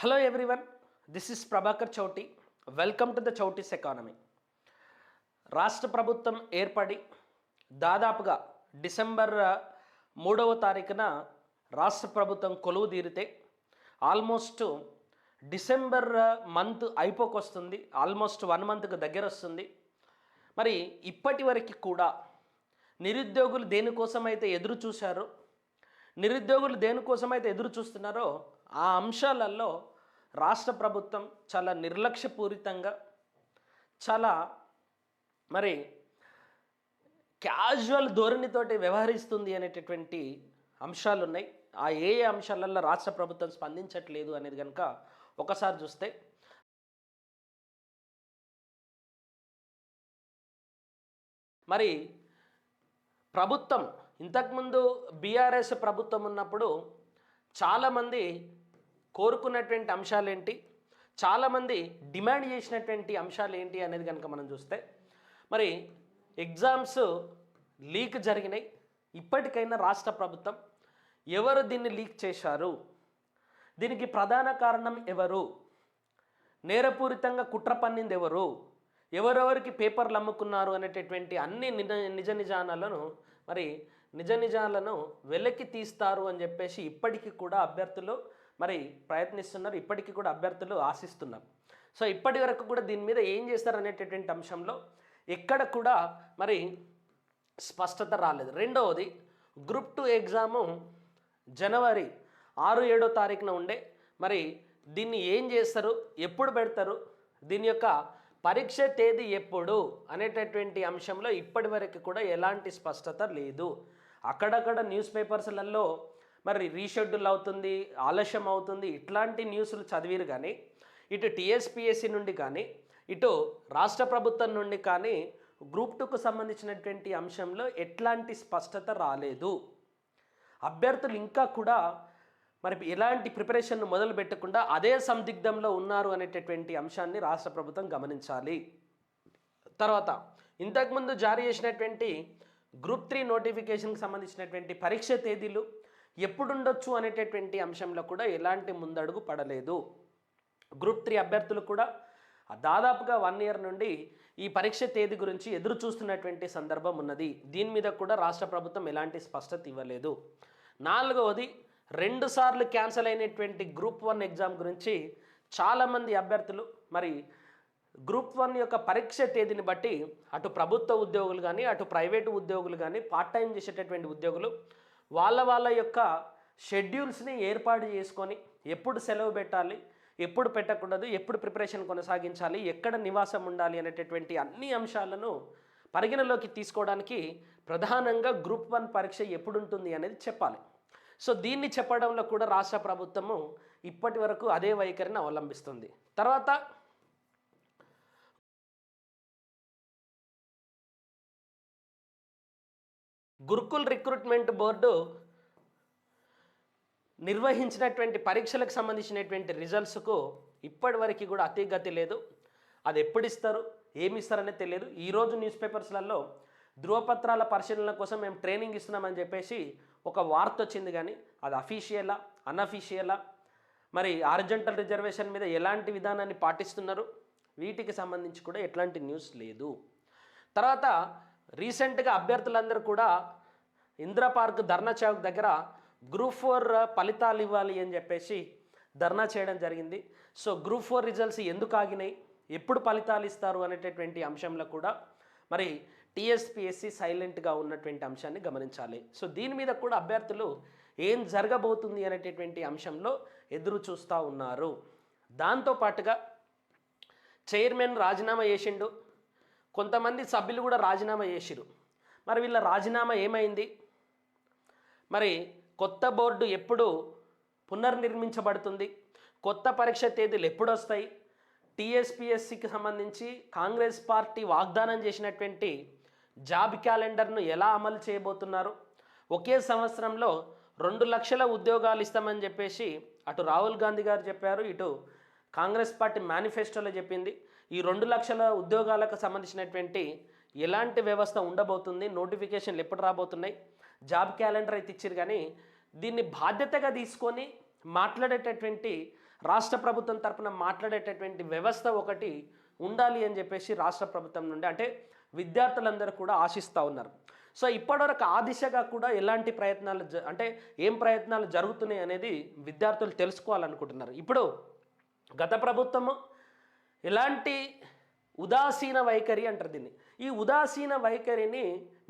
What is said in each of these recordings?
Hello everyone this is Prabhakar Chouti welcome to the Chouti's economy రాష్ట్ర ప్రభుత్వం ఏర్పడి దాదాపుగా డిసెంబర్ మూడవ తారీఖున రాష్ట్ర ప్రభుత్వం కొలువు తీరితే ఆల్మోస్ట్ డిసెంబర్ మంత్ అయిపోకొస్తుంది. ఆల్మోస్ట్ వన్ మంత్కి దగ్గర వస్తుంది మరి ఇప్పటి వరకు కూడా నిరుద్యోగులు దేనికోసమైతే ఎదురు చూశారో నిరుద్యోగులు దేనికోసమైతే ఎదురు చూస్తున్నారో ఆ అంశాలలో రాష్ట్ర ప్రభుత్వం చాలా నిర్లక్ష్యపూరితంగా చాలా మరి క్యాజువల్ ధోరణితోటి వ్యవహరిస్తుంది అనేటటువంటి అంశాలు ఉన్నాయి ఆ ఏ ఏ అంశాలలో రాష్ట్ర ప్రభుత్వం స్పందించట్లేదు అనేది కనుక ఒకసారి చూస్తే మరి ప్రభుత్వం ఇంతకుముందు బీఆర్ఎస్ ప్రభుత్వం ఉన్నప్పుడు చాలామంది కోరుకున్నటువంటి అంశాలు ఏంటి చాలామంది డిమాండ్ చేసినటువంటి అంశాలు ఏంటి అనేది కనుక మనం చూస్తే మరి ఎగ్జామ్స్ లీక్ జరిగినాయి. ఇప్పటికైనా రాష్ట్ర ప్రభుత్వం ఎవరు దీన్ని లీక్ చేశారు? దీనికి ప్రధాన కారణం ఎవరు? నేరపూరితంగా కుట్ర పన్నింది ఎవరు? ఎవరెవరికి పేపర్లు అమ్ముకున్నారు అనేటటువంటి అన్ని నిజ నిజ నిజానాలను మరి నిజ నిజాలను వెలకి తీస్తారు అని చెప్పేసి ఇప్పటికీ కూడా అభ్యర్థులు మరి ప్రయత్నిస్తున్నారు ఇప్పటికీ కూడా అభ్యర్థులు ఆశిస్తున్నారు. సో ఇప్పటి వరకు కూడా దీని మీద ఏం చేస్తారు అనేటటువంటి అంశంలో ఎక్కడ కూడా మరి స్పష్టత రాలేదు. రెండవది గ్రూప్ టూ ఎగ్జాము జనవరి ఆరు ఏడో తారీఖున ఉండే మరి దీన్ని ఏం చేస్తారు ఎప్పుడు పెడతారు దీని యొక్క పరీక్ష తేదీ ఎప్పుడు అనేటటువంటి అంశంలో ఇప్పటి వరకు కూడా ఎలాంటి స్పష్టత లేదు. అక్కడక్కడ న్యూస్ పేపర్స్లలో మరి రీషెడ్యూల్ అవుతుంది ఆలస్యం అవుతుంది. ఇట్లాంటి న్యూస్లు చదివిరు కానీ ఇటు టీఎస్పిఎస్సి నుండి కానీ ఇటు రాష్ట్ర ప్రభుత్వం నుండి కానీ గ్రూప్ టూకు సంబంధించినటువంటి అంశంలో ఎట్లాంటి స్పష్టత రాలేదు. అభ్యర్థులు ఇంకా కూడా మరి ఎలాంటి ప్రిపరేషన్ను మొదలు పెట్టకుండా అదే సందిగ్ధంలో ఉన్నారు అనేటటువంటి అంశాన్ని రాష్ట్ర ప్రభుత్వం గమనించాలి. తర్వాత ఇంతకుముందు జారీ చేసినటువంటి గ్రూప్ త్రీ నోటిఫికేషన్కి సంబంధించినటువంటి పరీక్ష తేదీలు ఎప్పుడుండొచ్చు అనేటటువంటి అంశంలో కూడా ఎలాంటి ముందడుగు పడలేదు. గ్రూప్ త్రీ అభ్యర్థులు కూడా దాదాపుగా వన్ ఇయర్ నుండి ఈ పరీక్ష తేదీ గురించి ఎదురు చూస్తున్నటువంటి సందర్భం ఉన్నది. దీని మీద కూడా రాష్ట్ర ప్రభుత్వం ఎలాంటి స్పష్టత ఇవ్వలేదు. నాలుగవది రెండు సార్లు క్యాన్సిల్ అయినటువంటి గ్రూప్ వన్ ఎగ్జామ్ గురించి చాలామంది అభ్యర్థులు మరి గ్రూప్ వన్ యొక్క పరీక్ష తేదీని బట్టి అటు ప్రభుత్వ ఉద్యోగులు కానీ అటు ప్రైవేటు ఉద్యోగులు కానీ పార్ట్ టైం చేసేటటువంటి ఉద్యోగులు వాళ్ళ వాళ్ళ యొక్క షెడ్యూల్స్ని ఏర్పాటు చేసుకొని ఎప్పుడు సెలవు పెట్టాలి ఎప్పుడు పెట్టకూడదు ఎప్పుడు ప్రిపరేషన్ కొనసాగించాలి ఎక్కడ నివాసం ఉండాలి అనేటటువంటి అన్ని అంశాలను పరిగణలోకి తీసుకోవడానికి ప్రధానంగా గ్రూప్ వన్ పరీక్ష ఎప్పుడు ఉంటుంది అనేది చెప్పాలి. సో దీన్ని చెప్పడంలో కూడా రాష్ట్ర ప్రభుత్వము ఇప్పటి వరకు అదే వైఖరిని అవలంబిస్తుంది. తర్వాత గురుకుల్ రిక్రూట్మెంట్ బోర్డు నిర్వహించినటువంటి పరీక్షలకు సంబంధించినటువంటి రిజల్ట్స్కు ఇప్పటివరకు కూడా అతిగతి లేదు. అది ఎప్పుడు ఇస్తారు? ఏమి ఇస్తారనే తెలియదు. ఈరోజు న్యూస్ పేపర్స్లలో ధృవపత్రాల పరిశీలన కోసం మేము ట్రైనింగ్ ఇస్తున్నామని చెప్పేసి ఒక వార్త వచ్చింది కానీ అది అఫీషియలా అన్అఫీషియలా? మరి ఆర్జెంటల్ రిజర్వేషన్ మీద ఎలాంటి విధానాన్ని పాటిస్తున్నారు? వీటికి సంబంధించి కూడా ఎట్లాంటి న్యూస్ లేదు. తర్వాత రీసెంట్గా అభ్యర్థులందరూ కూడా ఇందిరా పార్క్ ధర్నా చౌక్ దగ్గర గ్రూప్ ఫోర్ ఫలితాలు ఇవ్వాలి అని చెప్పేసి ధర్నా చేయడం జరిగింది. సో గ్రూప్ ఫోర్ రిజల్ట్స్ ఎందుకు ఆగినాయి? ఎప్పుడు ఫలితాలు ఇస్తారు అనేటటువంటి అంశంలో కూడా మరి టీఎస్పిఎస్సి సైలెంట్గా ఉన్నటువంటి అంశాన్ని గమనించాలి. సో దీని మీద కూడా అభ్యర్థులు ఏం జరగబోతుంది అనేటటువంటి అంశంలో ఎదురు చూస్తూ ఉన్నారు. దాంతోపాటుగా చైర్మన్ రాజీనామా చేసిండు. కొంతమంది సభ్యులు కూడా రాజీనామా చేసిరు మరి వీళ్ళ రాజీనామా ఏమైంది? మరి కొత్త బోర్డు ఎప్పుడు పునర్నిర్మించబడుతుంది? కొత్త పరీక్ష తేదీలు ఎప్పుడు వస్తాయి టీఎస్పిఎస్సికి సంబంధించి కాంగ్రెస్ పార్టీ వాగ్దానం చేసినటువంటి జాబ్ క్యాలెండర్ను ఎలా అమలు చేయబోతున్నారు? ఒకే సంవత్సరంలో రెండు లక్షల ఉద్యోగాలు ఇస్తామని చెప్పేసి అటు రాహుల్ గాంధీ గారు చెప్పారు ఇటు కాంగ్రెస్ పార్టీ మేనిఫెస్టోలో చెప్పింది. ఈ రెండు లక్షల ఉద్యోగాలకు సంబంధించినటువంటి ఎలాంటి వ్యవస్థ ఉండబోతుంది? నోటిఫికేషన్లు ఎప్పుడు రాబోతున్నాయి? జాబ్ క్యాలెండర్ అయితే ఇచ్చారు కానీ దీన్ని బాధ్యతగా తీసుకొని మాట్లాడేటటువంటి రాష్ట్ర ప్రభుత్వం తరపున మాట్లాడేటటువంటి వ్యవస్థ ఒకటి ఉండాలి అని చెప్పేసి రాష్ట్ర ప్రభుత్వం నుండి అంటే విద్యార్థులందరూ కూడా ఆశిస్తూ ఉన్నారు. సో ఇప్పటివరకు ఆ దిశగా కూడా ఎలాంటి ప్రయత్నాలు జ- అంటే ఏం ప్రయత్నాలు జరుగుతున్నాయి అనేది విద్యార్థులు తెలుసుకోవాలనుకుంటున్నారు. ఇప్పుడు గత ప్రభుత్వము ఎలాంటి ఉదాసీన వైఖరి అంటారు దీన్ని. ఈ ఉదాసీన వైఖరిని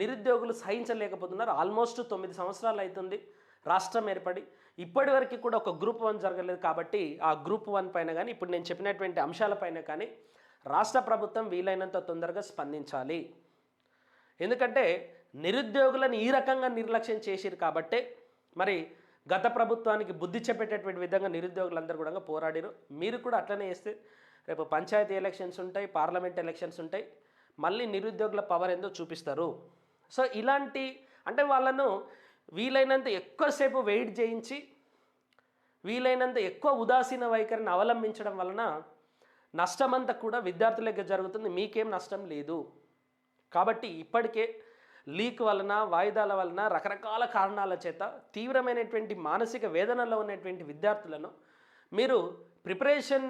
నిరుద్యోగులు సహించలేకపోతున్నారు. ఆల్మోస్ట్ తొమ్మిది సంవత్సరాలు అవుతుంది రాష్ట్రం ఏర్పడి. ఇప్పటి వరకు కూడా ఒక గ్రూప్ వన్ జరగలేదు కాబట్టి ఆ గ్రూప్ వన్ పైన కానీ ఇప్పుడు నేను చెప్పినటువంటి అంశాలపైన కానీ రాష్ట్ర ప్రభుత్వం వీలైనంత తొందరగా స్పందించాలి. ఎందుకంటే నిరుద్యోగులను ఈ రకంగా నిర్లక్ష్యం చేసిరు కాబట్టే మరి గత ప్రభుత్వానికి బుద్ధి చెప్పేటటువంటి విధంగా నిరుద్యోగులందరూ కూడా పోరాడిరు మీరు కూడా అట్లనే చేస్తే రేపు పంచాయతీ ఎలక్షన్స్ ఉంటాయి పార్లమెంట్ ఎలక్షన్స్ ఉంటాయి. మళ్ళీ నిరుద్యోగుల పవర్ ఏందో చూపిస్తారు. సో ఇలాంటి అంటే వాళ్ళను వీలైనంత ఎక్కువసేపు వెయిట్ చేయించి వీలైనంత ఎక్కువ ఉదాసీన వైఖరిని అవలంబించడం వలన నష్టమంతా కూడా విద్యార్థులకి జరుగుతుంది. మీకేం నష్టం లేదు. కాబట్టి ఇప్పటికే లీక్ వలన వాయిదాల వలన రకరకాల కారణాల చేత తీవ్రమైనటువంటి మానసిక వేదనలో ఉన్నటువంటి విద్యార్థులను మీరు ప్రిపరేషన్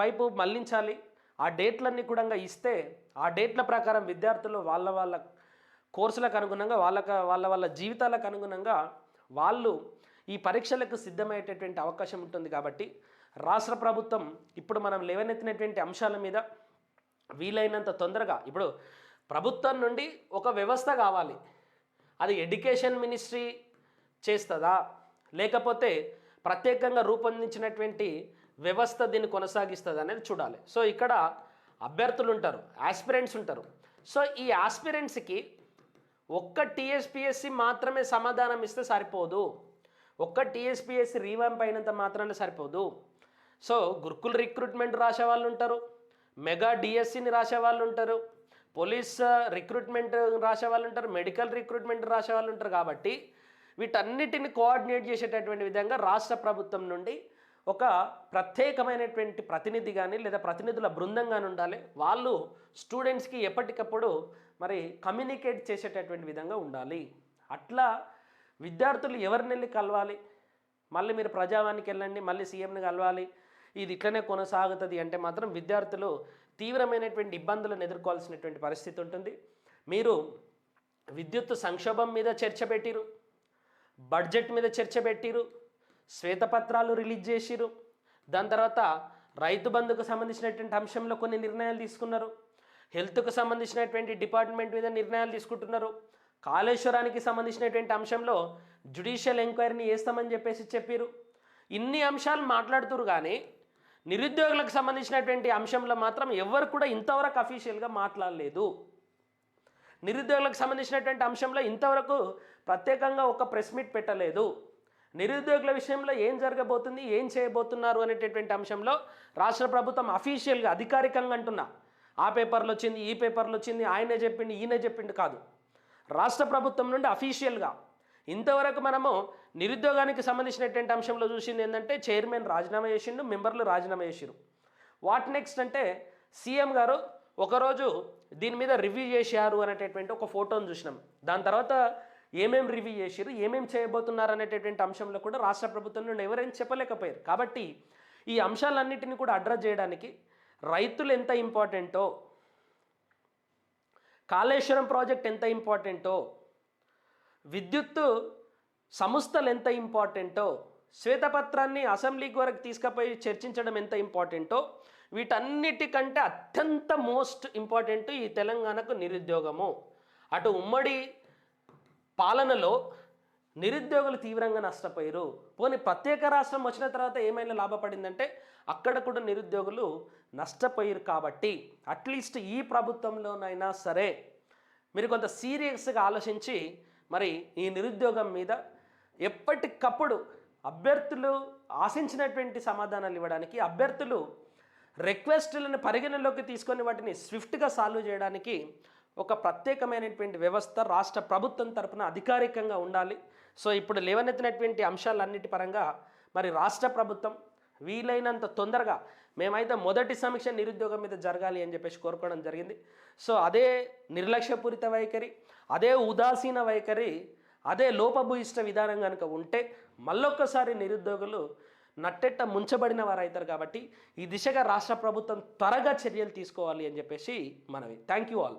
వైపు మళ్ళించాలి. ఆ డేట్లన్నీ కూడా ఇస్తే ఆ డేట్ల ప్రకారం విద్యార్థులు వాళ్ళ వాళ్ళ కోర్సులకు అనుగుణంగా వాళ్ళ వాళ్ళ వాళ్ళ జీవితాలకు అనుగుణంగా వాళ్ళు ఈ పరీక్షలకు సిద్ధమయ్యేటటువంటి అవకాశం ఉంటుంది కాబట్టి రాష్ట్ర ప్రభుత్వం ఇప్పుడు మనం లేవనెత్తినటువంటి అంశాల మీద వీలైనంత తొందరగా ఇప్పుడు ప్రభుత్వం నుండి ఒక వ్యవస్థ కావాలి. అది ఎడ్యుకేషన్ మినిస్ట్రీ చేస్తుందా? లేకపోతే ప్రత్యేకంగా రూపొందించినటువంటి వ్యవస్థ దీన్ని కొనసాగిస్తుంది అనేది చూడాలి. సో ఇక్కడ అభ్యర్థులు ఉంటారు ఆస్పిరెంట్స్ ఉంటారు. సో ఈ ఆస్పిరెంట్స్కి ఒక్క టీఎస్పిఎస్సి మాత్రమే సమాధానం ఇస్తే సరిపోదు. ఒక్క టీఎస్పిఎస్సి రీవాంప్ అయినంత మాత్రాన సరిపోదు. సో గురుకుల్ రిక్రూట్మెంట్ రాసే వాళ్ళు ఉంటారు మెగా డిఎస్సిని రాసే వాళ్ళు ఉంటారు పోలీస్ uh, రిక్రూట్మెంట్ రాసే వాళ్ళు ఉంటారు మెడికల్ రిక్రూట్మెంట్ రాసే వాళ్ళు ఉంటారు కాబట్టి వీటన్నిటిని కోఆర్డినేట్ చేసేటటువంటి విధంగా రాష్ట్ర ప్రభుత్వం నుండి ఒక ప్రత్యేకమైనటువంటి ప్రతినిధి కానీ లేదా ప్రతినిధుల బృందం కానీ ఉండాలి. వాళ్ళు స్టూడెంట్స్కి ఎప్పటికప్పుడు మరి కమ్యూనికేట్ చేసేటటువంటి విధంగా ఉండాలి. అట్లా విద్యార్థులు ఎవరిని వెళ్ళి కలవాలి? మళ్ళీ మీరు ప్రజావానికి వెళ్ళండి మళ్ళీ సీఎంని కలవాలి. ఇది ఇట్లనే కొనసాగుతుంది అంటే మాత్రం విద్యార్థులు తీవ్రమైనటువంటి ఇబ్బందులను ఎదుర్కోవాల్సినటువంటి పరిస్థితి ఉంటుంది. మీరు విద్యుత్ సంక్షోభం మీద చర్చ పెట్టిరు బడ్జెట్ మీద చర్చ పెట్టిరు శ్వేతపత్రాలు రిలీజ్ చేసిరు దాని తర్వాత రైతు బంధుకు సంబంధించినటువంటి అంశంలో కొన్ని నిర్ణయాలు తీసుకున్నారు. హెల్త్కు సంబంధించినటువంటి డిపార్ట్మెంట్ మీద నిర్ణయాలు తీసుకుంటున్నారు. కాళేశ్వరానికి సంబంధించినటువంటి అంశంలో జుడిషియల్ ఎంక్వైరీని వేస్తామని చెప్పేసి చెప్పారు ఇన్ని అంశాలు మాట్లాడుతురు కానీ నిరుద్యోగులకు సంబంధించినటువంటి అంశంలో మాత్రం ఎవరు కూడా ఇంతవరకు అఫీషియల్గా మాట్లాడలేదు. నిరుద్యోగులకు సంబంధించినటువంటి అంశంలో ఇంతవరకు ప్రత్యేకంగా ఒక ప్రెస్ మీట్ పెట్టలేదు. నిరుద్యోగుల విషయంలో ఏం జరగబోతుంది ఏం చేయబోతున్నారు అనేటటువంటి అంశంలో రాష్ట్ర ప్రభుత్వం అఫీషియల్గా అధికారికంగా అంటున్నా. ఆ పేపర్లో వచ్చింది ఈ పేపర్లో వచ్చింది ఆయనే చెప్పిండు ఈయనే చెప్పిండు కాదు. రాష్ట్ర ప్రభుత్వం నుండి అఫీషియల్గా ఇంతవరకు మనము నిరుద్యోగానికి సంబంధించినటువంటి అంశంలో చూసింది ఏంటంటే చైర్మన్ రాజీనామా చేసిండు మెంబర్లు రాజీనామా చేసిరు వాట్ నెక్స్ట్ అంటే సీఎం గారు ఒకరోజు దీని మీద రివ్యూ చేశారు అనేటటువంటి ఒక ఫోటోను చూసినాం. దాని తర్వాత ఏమేమి రివ్యూ చేసిరు ఏమేమి చేయబోతున్నారు అనేటటువంటి అంశంలో కూడా రాష్ట్ర ప్రభుత్వం నుండి ఎవరైనా చెప్పలేకపోయారు. కాబట్టి ఈ అంశాలన్నిటిని కూడా అడ్రస్ చేయడానికి రైతులు ఎంత ఇంపార్టెంటో కాళేశ్వరం ప్రాజెక్ట్ ఎంత ఇంపార్టెంటో విద్యుత్తు సంస్థలు ఎంత ఇంపార్టెంటో శ్వేతపత్రాన్ని అసెంబ్లీకి వరకు తీసుకుపోయి చర్చించడం ఎంత ఇంపార్టెంటో వీటన్నిటికంటే అత్యంత మోస్ట్ ఇంపార్టెంట్ ఈ తెలంగాణకు నిరుద్యోగము. అటు ఉమ్మడి పాలనలో నిరుద్యోగులు తీవ్రంగా నష్టపోయారు. పోనీ ప్రత్యేక రాష్ట్రం వచ్చిన తర్వాత ఏమైనా లాభపడిందంటే అక్కడ కూడా నిరుద్యోగులు నష్టపోయారు కాబట్టి అట్లీస్ట్ ఈ ప్రభుత్వంలోనైనా సరే. మీరు కొంత సీరియస్గా ఆలోచించి మరి ఈ నిరుద్యోగం మీద ఎప్పటికప్పుడు అభ్యర్థులు ఆశించినటువంటి సమాధానాలు ఇవ్వడానికి అభ్యర్థులు రిక్వెస్టులను పరిగణలోకి తీసుకొని వాటిని స్విఫ్ట్గా సాల్వ్ చేయడానికి ఒక ప్రత్యేకమైనటువంటి వ్యవస్థ రాష్ట్ర ప్రభుత్వం తరపున అధికారికంగా ఉండాలి. సో ఇప్పుడు లేవనెత్తినటువంటి అంశాలన్నిటి పరంగా మరి రాష్ట్ర ప్రభుత్వం వీలైనంత తొందరగా మేమైతే మొదటి సమీక్ష నిరుద్యోగం మీద జరగాలి అని చెప్పేసి కోరుకోవడం జరిగింది. సో అదే నిర్లక్ష్యపూరిత వైఖరి అదే ఉదాసీన వైఖరి అదే లోపభూయిష్ట విధానం కనుక ఉంటే మళ్ళొక్కసారి నిరుద్యోగులు నట్టెట్ట ముంచబడిన వారు అవుతారు కాబట్టి ఈ దిశగా రాష్ట్ర ప్రభుత్వం త్వరగా చర్యలు తీసుకోవాలి అని చెప్పేసి మనవి. Thank you all.